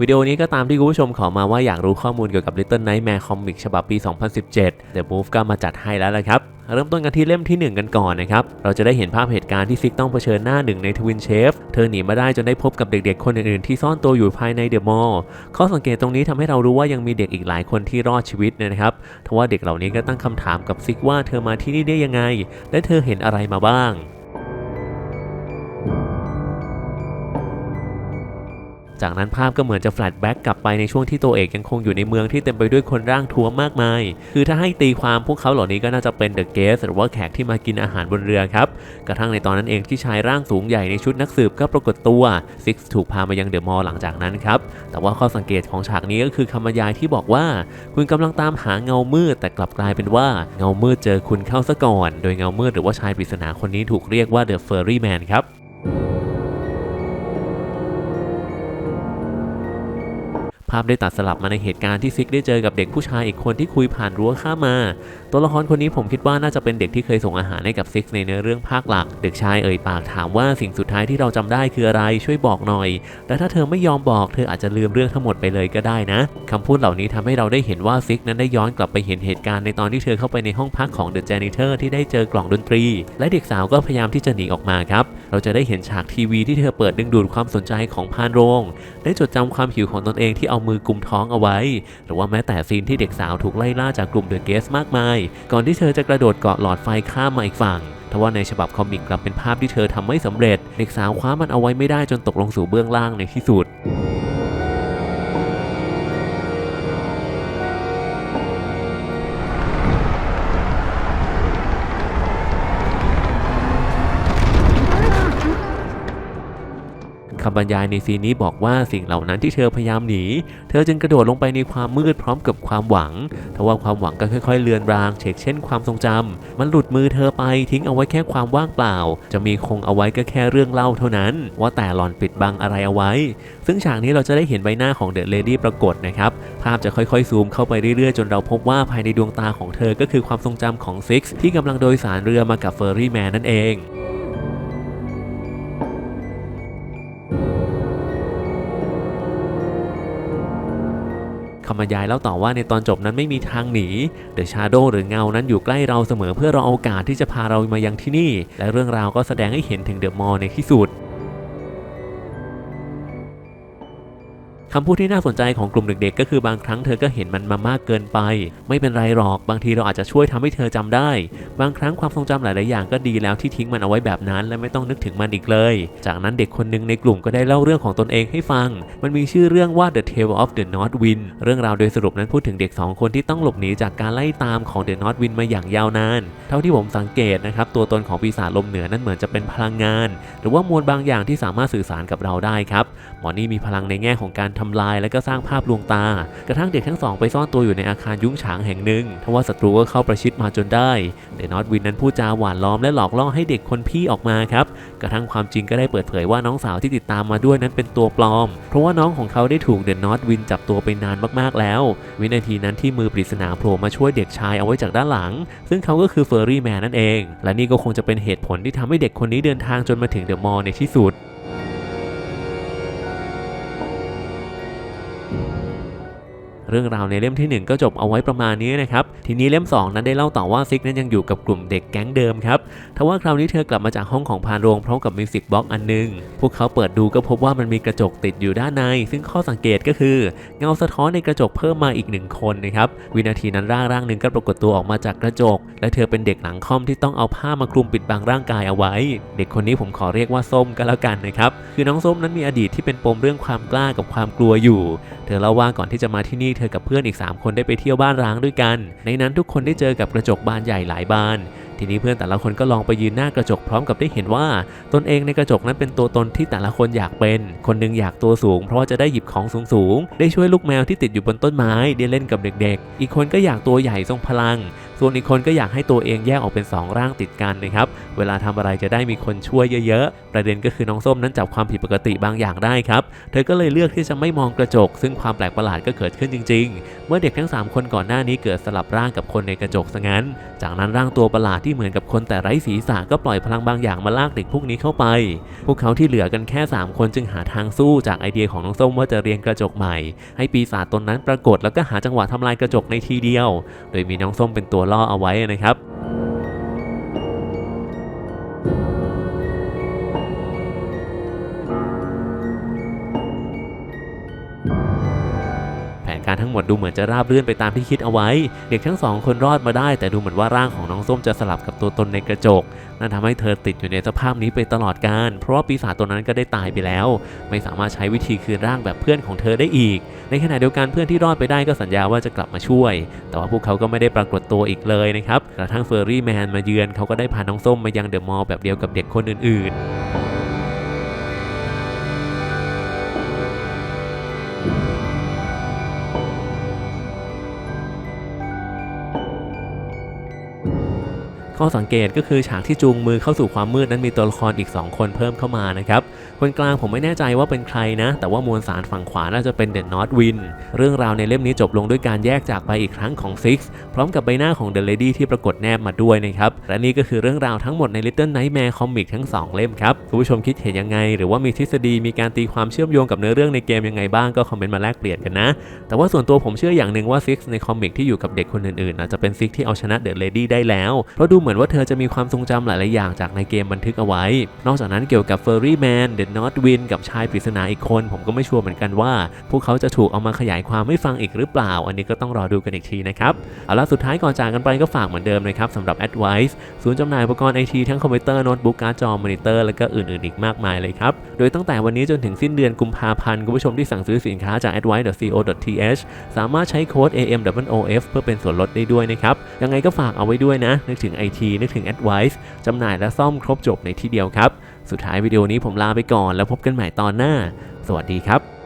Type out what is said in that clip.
วิดีโอนี้ก็ตามที่คุณผู้ชมขอมาว่าอยากรู้ข้อมูลเกี่ยวกับ Little Nightmare Comic ฉบับปี 2017 The Move ก็มาจัดให้แล้วละครับ เริ่มต้นกันที่เล่มที่ 1 กันก่อนนะครับ เราจะได้เห็นภาพเหตุการณ์ที่ซิกต้องเผชิญหน้าหนึ่งในทวินเชฟ เธอหนีมาได้จนได้พบกับเด็กๆ คนอื่นๆ ที่ซ่อนตัวอยู่ภายในเดอะมอลล์ข้อสังเกตตรงนี้ทำให้เรารู้ว่ายังมีเด็กอีกหลายคนที่รอดชีวิตนะครับทว่าเด็กเหล่านี้ก็ตั้งคำถามกับซิกว่าเธอมาที่นี่ได้ยังไง และเธอเห็นอะไรมาบ้าง จากนั้นภาพก็เหมือนจะแฟลชแบ็กกลับไปในช่วงที่ตัวเอกยังคงอยู่ในเมืองที่เต็มไปด้วยคนร่างท้วมมากมาย คือถ้าให้ตีความพวกเขาเหล่านี้ก็น่าจะเป็นเดอะเกสหรือว่าแขกที่มากินอาหารบนเรือครับ กระทั่งในตอนนั้นเองที่ชายร่างสูงใหญ่ในชุดนักสืบก็ปรากฏตัวซิกถูกพามายังเดอะมอลล์หลังจากนั้นครับ แต่ว่าข้อสังเกตของฉากนี้ก็คือคำบรรยายที่บอกว่า คุณกำลังตามหาเงามืด แต่กลับกลายเป็นว่าเงามืดเจอคุณเข้าซะก่อน โดยเงามืดหรือว่าชายปริศนาคนนี้ถูกเรียกว่าเดอะเฟอร์รี่แมนครับ ภาพได้ตัดสลับมาในเหตุการณ์ที่ซิกได้เจอกับเด็กผู้ชายอีกคนที่คุยผ่านรั้วข้ามา ตัวละครคนนี้ผมคิดว่าน่าจะเป็นเด็กที่เคยส่งอาหารให้กับซิกในเนื้อเรื่องภาคหลัก เด็กชายเอ่ยปากถามว่าสิ่งสุดท้ายที่เราจำได้คืออะไรช่วยบอกหน่อย และถ้าเธอไม่ยอมบอกเธออาจจะลืมเรื่องทั้งหมดไปเลยก็ได้นะคำพูดเหล่านี้ทำให้เราได้เห็นว่าซิกนั้นได้ย้อนกลับไปเห็นเหตุการณ์ในตอนที่เธอเข้าไปในห้องพักของเดอะ janitor ที่ได้เจอกล่องดนตรี และเด็กสาวก็พยายามที่จะหนีออกมาครับ เราจะได้เห็นฉากทีวีที่เธอเปิดดึงดูดความสนใจของพานโรง ได้จดจำความหิวของตนเองที่เอามือกุมท้องเอาไว้ หรือว่าแม้แต่ซีนที่เด็กสาวถูกไล่ล่าจากกลุ่มเดอะเกสมากมาย ก่อนที่เธอจะกระโดดเกาะหลอดไฟข้ามมาอีกฝั่งทว่าในฉบับคอมิกกลับเป็นภาพที่เธอทำไม่สำเร็จ เด็กสาวคว้ามันเอาไว้ไม่ได้จนตกลงสู่เบื้องล่างในที่สุดำบรรยายในซีนนี้บอกว่าสิ่งเหล่านั้นที่เธอพยายามหนี เธอจึงกระโดดลงไปในความมืดพร้อมกับความหวังทว่าความหวังก็ค่อย ๆ เลือนรางเฉกเช่นความทรงจำมันหลุดมือเธอไปทิ้งเอาไว้แค่ความว่างเปล่า จะมีคงเอาไว้ก็แค่เรื่องเล่าเท่านั้น ว่าแต่หลอนปิดบังอะไรเอาไว้ ซึ่งฉากนี้เราจะได้เห็นใบหน้าของเดอะเลดี้ปรากฏนะครับ ภาพจะค่อยๆซูมเข้าไปเรื่อยๆ จนเราพบว่าภายในดวงตาของเธอก็คือความทรงจำของซิกที่กำลังโดยสารเรือมากับเฟอร์รี่แมนนั่นเองำบรรยายเล่าต่อว่าในตอนจบนั้นไม่มีทางหนีเดอะชาโดหรือเงานั้นอยู่ใกล้เราเสมอเพื่อรอโอกาสที่จะพาเรามายังที่นี่ และเรื่องราวก็แสดงให้เห็นถึงเดอะมอลล์ในที่สุด คำพูดที่น่าสนใจของกลุ่มเด็กๆ ก็คือบางครั้งเธอก็เห็นมันมามากเกินไป ไม่เป็นไรหรอกบางทีเราอาจจะช่วยทำให้เธอจำได้ บางครั้งความทรงจำหลายๆอย่างก็ดีแล้วที่ทิ้งมันเอาไว้แบบนั้น และไม่ต้องนึกถึงมันอีกเลย จากนั้นเด็กคนหนึ่งในกลุ่มก็ได้เล่าเรื่องของตนเองให้ฟัง มันมีชื่อเรื่องว่า The Tale of the North Wind เรื่องราวโดยสรุปนั้นพูดถึงเด็ก 2 คนที่ต้องหลบหนีจากการไล่ตามของ The North Wind มาอย่างยาวนาน เท่าที่ผมสังเกตนะครับตัวตนของปีศาจลมเหนือนั้นเหมือนจะเป็นพลังงาน หรือว่ามวลบางอย่างที่สามารถสื่อสารกับเราได้ครับหมอนี่มีพลังในแง่ของการททำลายและก็สร้างภาพลวงตา กระทั่งเด็กทั้งสองไปซ่อนตัวอยู่ในอาคารยุ้งฉางแห่งหนึ่งทว่าศัตรูก็เข้าประชิดมาจนได้เดนอตวินนั้นพูดจาหวานล้อมและหลอกล่อให้เด็กคนพี่ออกมาครับกระทั่งความจริงก็ได้เปิดเผยว่าน้องสาวที่ติดตามมาด้วยนั้นเป็นตัวปลอม เพราะว่าน้องของเขาได้ถูกเดนนอตวินจับตัวไปนานมากๆแล้ว วินาทีนั้นที่มือปริศนาโผล่มาช่วยเด็กชายเอาไว้จากด้านหลัง ซึ่งเขาก็คือเฟอร์รี่แมนนั่นเอง และนี่ก็คงจะเป็นเหตุผลที่ทำให้เด็กคนนี้เดินทางจนมาถึงเดอะมอลล์ในที่สุด เรื่องราวในเล่มที่ 1 ก็จบเอาไว้ประมาณนี้นะครับทีนี้เล่ม 2 นั้นได้เล่าต่อว่าซิกนั้นยังอยู่กับกลุ่มเด็กแก๊งเดิมครับทว่าคราวนี้เธอกลับมาจากห้องของพานโรงพร้อมกับมิวสิกบ็อกอันหนึง พวกเขาเปิดดูก็พบว่ามันมีกระจกติดอยู่ด้านใน ซึ่งข้อสังเกตก็คือ เงาสะท้อนในกระจกเพิ่มมาอีกหนึ่งคนนะครับวินาทีนั้นร่างร่างหนึ่งก็ปรากฏตัวออกมาจากกระจก และเธอเป็นเด็กหลังค่อมที่ต้องเอาผ้ามาคลุมปิดบังร่างกายเอาไว้ เด็กคนนี้ผมขอเรียกว่าส้มก็แล้วกันนะครับคือน้องส้มนั้นมีอดีตที่เป็นปมเรื่องความกล้ากับความกลัวอยู่ เธอเล่าว่าก่อนที่จะมาที่นี่เธธอกับเพื่อนอีก 3 คนได้ไปเที่ยวบ้านร้างด้วยกัน ในนั้นทุกคนได้เจอกับกระจกบานใหญ่หลายบาน ทีนี้เพื่อนแต่ละคนก็ลองไปยืนหน้ากระจกพร้อมกับได้เห็นว่า ตนเองในกระจกนั้นเป็นตัวตนที่แต่ละคนอยากเป็น คนหนึงอยากตัวสูง เพราะว่าจะได้หยิบของสูงๆ ได้ช่วยลูกแมวที่ติดอยู่บนต้นไม้ได้เล่นกับเด็กๆ อีกคนก็อยากตัวใหญ่ทรงพลัง ส่วนอีกคนก็อยากให้ตัวเองแยกออกเป็น 2 ร่างติดกันนะครับ เวลาทำอะไรจะได้มีคนช่วยเยอะๆ ประเด็นก็คือน้องส้มนั้นจับความผิดปกติบางอย่างได้ครับ เธอก็เลยเลือกที่จะไม่มองกระจก ซึ่งความแปลกประหลาดก็เกิดขึ้นจริง ๆ เมื่อเด็กทั้ง 3 คนก่อนหน้านี้เกิดสลับร่างกับคนในกระจกซะงั้น จากนั้นร่างตัวประหลาดที่ที่เหมือนกับคนแต่ไร้ศีรษะก็ปล่อยพลังบางอย่างมาลากเด็กพวกนี้เข้าไป พวกเขาที่เหลือกันแค่ 3 คนจึงหาทางสู้จากไอเดียของน้องส้มว่าจะเรียงกระจกใหม่ ให้ปีศาจตนนั้นปรากฏแล้วก็หาจังหวะทำลายกระจกในทีเดียว โดยมีน้องส้มเป็นตัวล่อเอาไว้นะครับ ทั้งหมดดูเหมือนจะราบรื่นไปตามที่คิดเอาไว้ เด็กทั้งสองคนรอดมาได้ แต่ดูเหมือนว่าร่างของน้องส้มจะสลับกับตัวตนในกระจก นั่นทำให้เธอติดอยู่ในสภาพนี้ไปตลอดการ เพราะว่าปีศาจตัวนั้นก็ได้ตายไปแล้ว ไม่สามารถใช้วิธีคืนร่างแบบเพื่อนของเธอได้อีก ในขณะเดียวกันเพื่อนที่รอดไปได้ก็สัญญาว่าจะกลับมาช่วย แต่ว่าพวกเขาก็ไม่ได้ปรากฏตัวอีกเลยนะครับกระทั่งเฟอร์รี่แมนมาเยือนเขาก็ได้พาน้องส้มมายังเดอะมอลล์แบบเดียวกับเด็กคนอื่นๆ ข้อสังเกตก็คือฉากที่จูงมือเข้าสู่ความมืดนั้นมีตัวละครอีก 2 คนเพิ่มเข้ามานะครับคนกลางผมไม่แน่ใจว่าเป็นใครนะ แต่ว่ามวลสารฝั่งขวาน่าจะเป็นเดนนอตวินเรื่องราวในเล่มนี้จบลงด้วยการแยกจากไปอีกครั้งของซิกพร้อมกับใบหน้าของเดอะเลดี้ที่ปรากฏแนบมาด้วยนะครับและนี่ก็คือเรื่องราวทั้งหมดใน Little Nightmare Comic ทั้ง 2 เล่มครับคุณผู้ชมคิดเห็นยังไง หรือว่ามีทฤษฎีมีการตีความเชื่อมโยงกับเนื้อเรื่องในเกมยังไงบ้างก็คอมเมนต์มาแลกเปลี่ยนกันนะ แต่ว่าส่วนตัวผมเชื่ออย่างหนึ่งว่าซิกในคอมิกที่อยู่กับเด็กคนอื่นๆอาจจะเป็นซิกที่เอาชนะเดอะเลดี้ได้แล้วเพราะดูเหมือนมือนว่าเธอจะมีความทรงจำหลาย ๆ อย่างจากในเกมบันทึกเอาไว้ นอกจากนั้นเกี่ยวกับเฟอร์รี่แมนเดอะนอตวินกับชายปริศนาอีกคน ผมก็ไม่ชัวร์เหมือนกันว่า พวกเขาจะถูกเอามาขยายความไม่ฟังอีกหรือเปล่า อันนี้ก็ต้องรอดูกันอีกทีนะครับเอาล่ะสุดท้ายก่อนจากกันไปก็ฝากเหมือนเดิมนะครับสำหรับ Advice ศูนย์จำหน่ายอุปกรณ์ไอทีทั้งคอมพิวเตอร์โน้ตบุ๊กการ์ดจอมอนิเตอร์และก็อื่น ๆ อีกมากมายเลยครับโดยตั้งแต่วันนี้จนถึงสิ้นเดือนกุมภาพันธ์คุณผู้ชมที่สั่งซื้อสินค้าจาก advice.co.th สามารถใช้โค้ด AMWOF เพื่อเป็นส่วนลดได้ด้วยนะครับยังไงก็ฝากเอาไว้ด้วยนะนึกถึง IT นึกถึง Advice จำหน่ายและซ่อมครบจบในที่เดียวครับ สุดท้ายวิดีโอนี้ผมลาไปก่อนแล้วพบกันใหม่ตอนหน้า สวัสดีครับ